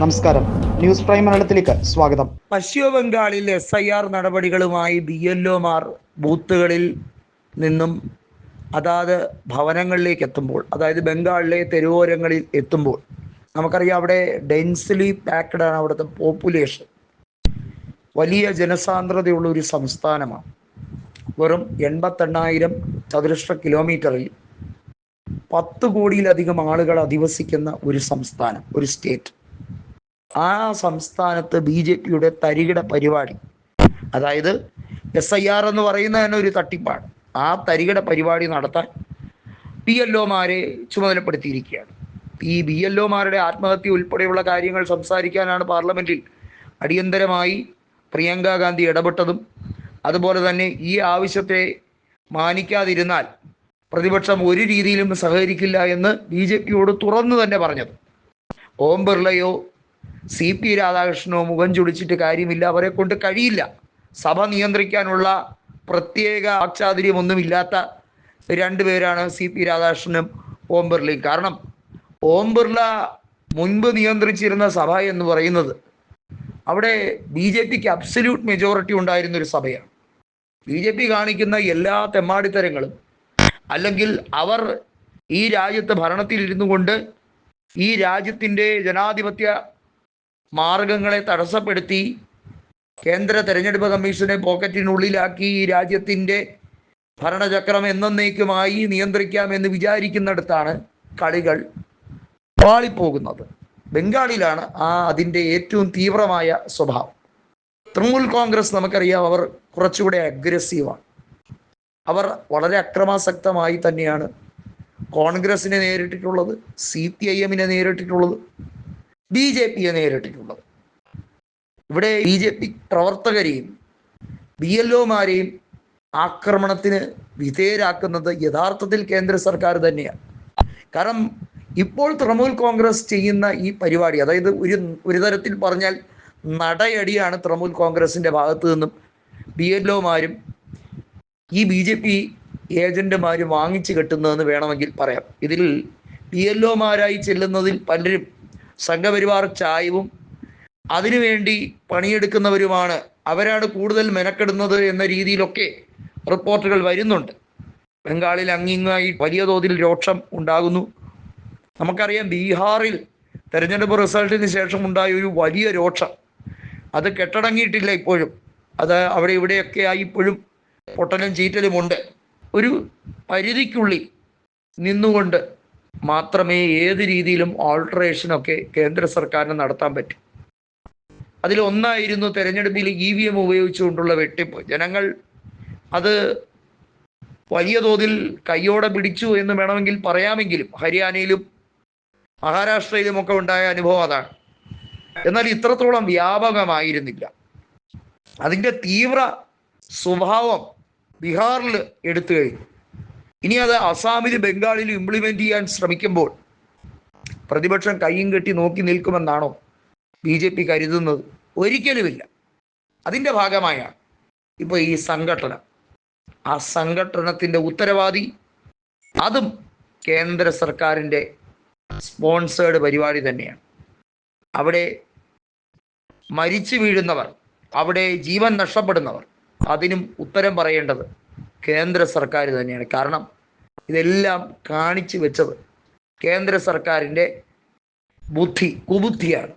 നമസ്കാരം. News prime മലയാളത്തിലേക്ക് സ്വാഗതം. പശ്ചിമ ബംഗാളിൽ എസ് ഐ ആർ നടപടികളുമായി ബി എൽ ഒമാർ ബൂത്തുകളിൽ നിന്നും അതാത് ഭവനങ്ങളിലേക്ക് എത്തുമ്പോൾ അതായത് ബംഗാളിലെ തെരുവോരങ്ങളിൽ എത്തുമ്പോൾ നമുക്കറിയാം അവിടെ ഡെൻസ്ലി പാക്ഡ് ആണ് അവിടുത്തെ പോപ്പുലേഷൻ. വലിയ ജനസാന്ദ്രതയുള്ള ഒരു സംസ്ഥാനമാണ്. വെറും എൺപത്തെണ്ണായിരം ചതുരശ്ര കിലോമീറ്ററിൽ പത്ത് കോടിയിലധികം ആളുകൾ അധിവസിക്കുന്ന ഒരു സംസ്ഥാനം ഒരു സ്റ്റേറ്റ്. ആ സംസ്ഥാനത്ത് ബി ജെ പിയുടെ തരികിട പരിപാടി. അതായത് എസ് ഐ ആർ എന്ന് പറയുന്നത് തന്നെ ഒരു തട്ടിപ്പാണ്. ആ തരികിട പരിപാടി നടത്താൻ പി എൽ ചുമതലപ്പെടുത്തിയിരിക്കുകയാണ്. ഈ ബി എൽ ആത്മഹത്യ ഉൾപ്പെടെയുള്ള കാര്യങ്ങൾ സംസാരിക്കാനാണ് പാർലമെന്റിൽ അടിയന്തരമായി പ്രിയങ്ക ഗാന്ധി ഇടപെട്ടതും അതുപോലെ തന്നെ ഈ ആവശ്യത്തെ മാനിക്കാതിരുന്നാൽ പ്രതിപക്ഷം ഒരു രീതിയിലും സഹകരിക്കില്ല എന്ന് ബി ജെ പിയോട് തുറന്നു തന്നെ പറഞ്ഞത്. ഓം ബിർളയോ സി പി രാധാകൃഷ്ണനോ മുഖം ചുളിച്ചിട്ട് കാര്യമില്ല. അവരെ കൊണ്ട് കഴിയില്ല. സഭ നിയന്ത്രിക്കാനുള്ള പ്രത്യേക ആക്ഷാതിര്യമൊന്നുമില്ലാത്ത രണ്ടുപേരാണ് സി പി രാധാകൃഷ്ണനും ഓം ബിർളയും കാരണം ഓം ബിർള മുൻപ് നിയന്ത്രിച്ചിരുന്ന സഭ എന്ന് പറയുന്നത് അവിടെ ബി ജെ പിക്ക് അബ്സല്യൂട്ട് മെജോറിറ്റി ഉണ്ടായിരുന്ന ഒരു സഭയാണ്. ബി ജെ പി കാണിക്കുന്ന എല്ലാ തെമ്മാടിത്തരങ്ങളും അല്ലെങ്കിൽ അവർ ഈ രാജ്യത്ത് ഭരണത്തിൽ ഇരുന്നു കൊണ്ട് ഈ രാജ്യത്തിന്റെ ജനാധിപത്യ മാർഗങ്ങളെ തടസ്സപ്പെടുത്തി കേന്ദ്ര തെരഞ്ഞെടുപ്പ് കമ്മീഷനെ പോക്കറ്റിനുള്ളിലാക്കി ഈ രാജ്യത്തിന്റെ ഭരണചക്രം എന്നേക്കുമായി നിയന്ത്രിക്കാമെന്ന് വിചാരിക്കുന്നിടത്താണ് കളികൾ പാളിപ്പോകുന്നത് ബംഗാളിലാണ് ആ അതിന്റെ ഏറ്റവും തീവ്രമായ സ്വഭാവം. തൃണമൂൽ കോൺഗ്രസ് നമുക്കറിയാം അവർ കുറച്ചുകൂടെ അഗ്രസീവാണ് അവർ വളരെ അക്രമാസക്തമായി തന്നെയാണ് കോൺഗ്രസിനെ നേരിട്ടിട്ടുള്ളത് സി പി ഐ എമ്മിനെ നേരിട്ടിട്ടുള്ളത്. ബി ജെ പിയെ നേരിട്ടിട്ടുള്ളത്. ഇവിടെ ബി ജെ പി പ്രവർത്തകരെയും ബി എൽ ഒമാരെയും ആക്രമണത്തിന് വിധേയരാക്കുന്നത് യഥാർത്ഥത്തിൽ കേന്ദ്ര സർക്കാർ തന്നെയാണ്. കാരണം ഇപ്പോൾ തൃണമൂൽ കോൺഗ്രസ് ചെയ്യുന്ന ഈ പരിപാടി അതായത് ഒരു ഒരു തരത്തിൽ പറഞ്ഞാൽ നടയടിയാണ് തൃണമൂൽ കോൺഗ്രസിന്റെ ഭാഗത്തു നിന്നും ബി എൽ ഒമാരും ഈ ബി ജെ പി ഏജന്റുമാരും വാങ്ങിച്ചു കെട്ടുന്നതെന്ന് വേണമെങ്കിൽ പറയാം. ഇതിൽ ബി എൽ ഒമാരായി ചെല്ലുന്നതിൽ പലരും സംഘപരിവാർ ചായവും അതിനുവേണ്ടി പണിയെടുക്കുന്നവരുമാണ്. അവരാണ് കൂടുതൽ മെനക്കെടുന്നത് എന്ന രീതിയിലൊക്കെ റിപ്പോർട്ടുകൾ വരുന്നുണ്ട്. ബംഗാളിൽ അങ്ങിങ്ങായി വലിയ തോതിൽ രോക്ഷം ഉണ്ടാകുന്നു. നമുക്കറിയാം ബീഹാറിൽ തെരഞ്ഞെടുപ്പ് റിസൾട്ടിന് ശേഷം ഉണ്ടായ ഒരു വലിയ രോക്ഷം അത് കെട്ടടങ്ങിയിട്ടില്ല ഇപ്പോഴും. അത് അവിടെ ഇവിടെയൊക്കെ ആയി ഇപ്പോഴും പൊട്ടലും ചീറ്റലുമുണ്ട്. ഒരു പരിധിക്കുള്ളിൽ നിന്നുകൊണ്ട് മാത്രമേ ഏത് രീതിയിലും ഓൾട്ടറേഷനൊക്കെ കേന്ദ്ര സർക്കാരിന് നടത്താൻ പറ്റൂ. അതിലൊന്നായിരുന്നു തെരഞ്ഞെടുപ്പിൽ ഇ വി എം ഉപയോഗിച്ചുകൊണ്ടുള്ള വെട്ടിപ്പ്. ജനങ്ങൾ അത് വലിയ തോതിൽ കയ്യോടെ പിടിച്ചു എന്ന് വേണമെങ്കിൽ പറയാമെങ്കിലും ഹരിയാനയിലും മഹാരാഷ്ട്രയിലും ഒക്കെ ഉണ്ടായ അനുഭവം അതാണ്. എന്നാൽ ഇത്രത്തോളം വ്യാപകമായിരുന്നില്ല. അതിന്റെ തീവ്ര സ്വഭാവം ബീഹാറിൽ എടുത്തു കഴിഞ്ഞു. ഇനി അത് അസാമിലും ബംഗാളിലും ഇംപ്ലിമെന്റ് ചെയ്യാൻ ശ്രമിക്കുമ്പോൾ പ്രതിപക്ഷം കയ്യും കെട്ടി നോക്കി നിൽക്കുമെന്നാണോ ബി ജെ പി കരുതുന്നത്? ഒരിക്കലുമില്ല. അതിന്റെ ഭാഗമായാണ് ഇപ്പോൾ ഈ സംഘടന ആ സംഘടനത്തിന്റെ ഉത്തരവാദി അതും കേന്ദ്ര സർക്കാരിന്റെ സ്പോൺസേഡ് പരിപാടി തന്നെയാണ്. അവിടെ മരിച്ചു വീഴുന്നവർ അവിടെ ജീവൻ നഷ്ടപ്പെടുന്നവർ അതിനും ഉത്തരം പറയേണ്ടത് കേന്ദ്ര സർക്കാർ തന്നെയാണ്. കാരണം ഇതെല്ലാം കാണിച്ചു വെച്ചത് കേന്ദ്ര സർക്കാരിന്റെ ബുദ്ധി കുബുദ്ധിയാണ്.